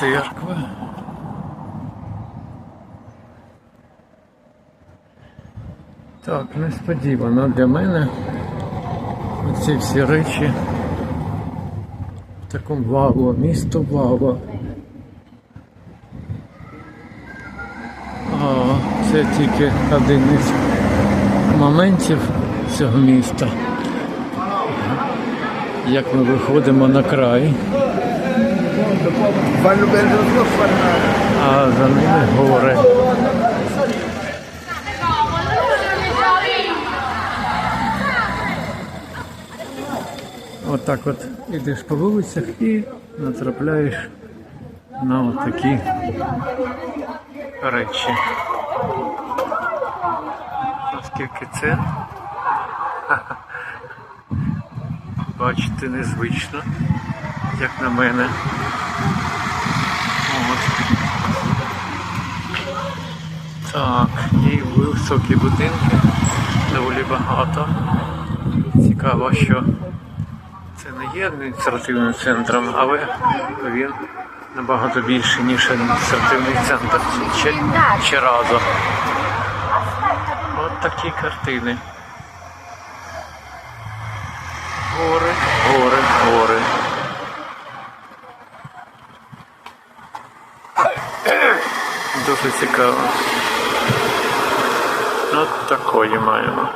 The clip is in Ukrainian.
церква. Так, несподівано для мене оці всі речі в такому вало, місто вало. А, це тільки один із моментів цього міста. Як ми виходимо на край, Fanno non fare nada. а за ними гори. Отак от ідеш по вулицях і натрапляєш на отакі речі. Наскільки це бачити незвично, як на мене. От. Так, є високі будинки, доволі багато. Цікаво, що це не є адміністративним центром, але він набагато більший, ніж адміністративний центр чи, чи разом. От такі картини. Гори, гори, гори. Дуже цікаво. От такої маємо.